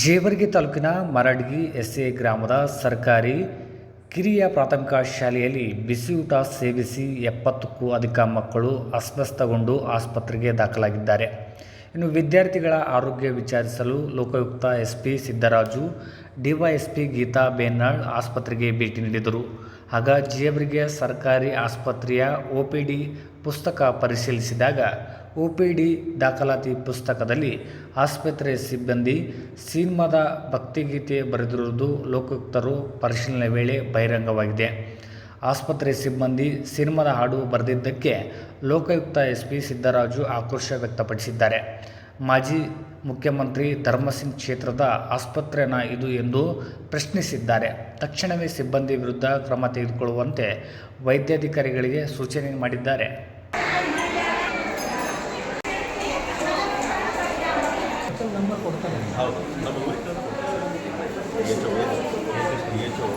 ಜೇವರ್ಗಿ ತಾಲೂಕಿನ ಮರಡ್ಗಿ ಎ ಗ್ರಾಮದ ಸರ್ಕಾರಿ ಕಿರಿಯ ಪ್ರಾಥಮಿಕ ಶಾಲೆಯಲ್ಲಿ ಬಿಸಿಯೂಟ ಸೇವಿಸಿ ಎಪ್ಪತ್ತಕ್ಕೂ ಅಧಿಕ ಮಕ್ಕಳು ಅಸ್ವಸ್ಥಗೊಂಡು ಆಸ್ಪತ್ರೆಗೆ ದಾಖಲಾಗಿದ್ದಾರೆ. ಇನ್ನು ವಿದ್ಯಾರ್ಥಿಗಳ ಆರೋಗ್ಯ ವಿಚಾರಿಸಲು Lokayukta S P Siddaraju, DYSP Geetha Benal ಆಸ್ಪತ್ರೆಗೆ ಭೇಟಿ ನೀಡಿದರು. ಆಗ ಜೇವರ್ಗಿಯ ಸರ್ಕಾರಿ ಆಸ್ಪತ್ರೆಯ ಒ ಪಿ ಡಿ ಪುಸ್ತಕ ಪರಿಶೀಲಿಸಿದಾಗ ಒ ಪಿ ಡಿ ದಾಖಲಾತಿ ಪುಸ್ತಕದಲ್ಲಿ ಆಸ್ಪತ್ರೆ ಸಿಬ್ಬಂದಿ ಸಿನಿಮಾದ ಭಕ್ತಿಗೀತೆ ಬರೆದಿರುವುದು ಲೋಕೋಕ್ತರು ಪರಿಶೀಲನೆ ವೇಳೆ ಬಹಿರಂಗವಾಗಿದೆ. ಆಸ್ಪತ್ರೆ ಸಿಬ್ಬಂದಿ ಸಿನಿಮಾದ ಹಾಡು ಬರೆದಿದ್ದಕ್ಕೆ ಲೋಕಾಯುಕ್ತ ಎಸ್ ಪಿ ಸಿದ್ದರಾಜು ಆಕ್ರೋಶ ವ್ಯಕ್ತಪಡಿಸಿದ್ದಾರೆ. ಮಾಜಿ ಮುಖ್ಯಮಂತ್ರಿ ಧರ್ಮಸಿಂಗ್ ಕ್ಷೇತ್ರದ ಆಸ್ಪತ್ರೆನ ಇದು ಎಂದು ಪ್ರಶ್ನಿಸಿದ್ದಾರೆ. ತಕ್ಷಣವೇ ಸಿಬ್ಬಂದಿ ವಿರುದ್ಧ ಕ್ರಮ ತೆಗೆದುಕೊಳ್ಳುವಂತೆ ವೈದ್ಯಾಧಿಕಾರಿಗಳಿಗೆ ಸೂಚನೆ ಮಾಡಿದ್ದಾರೆ. ನಂಬರ್ ಕೊಡ್ತಾರೆ. ಹೌದು ನಮ್ಮ ಊರಿಗೆ T H O T H O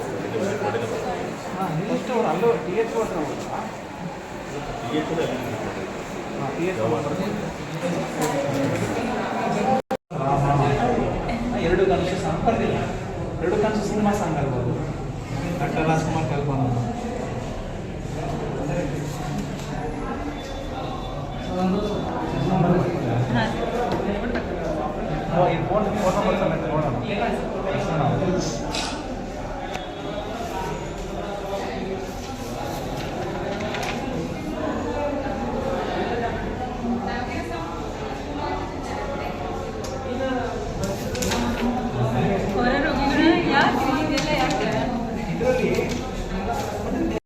ಹಾಂ ನಿಲ್ಲಿಷ್ಟು ಅವ್ರು ಅಲ್ಲೋ ಟಿ ಎಚ್ ಹತ್ರ ಟಿ ಎಚ್ ಹಾಂ T H Eradu Kanasu song ಬರ್ದಿಲ್ಲ Eradu ಕನಸು ಸಿನಿಮಾ ಸಾಂಗ್ ಆಗ್ಬೋದು doctor Rajkumar Kalpana more important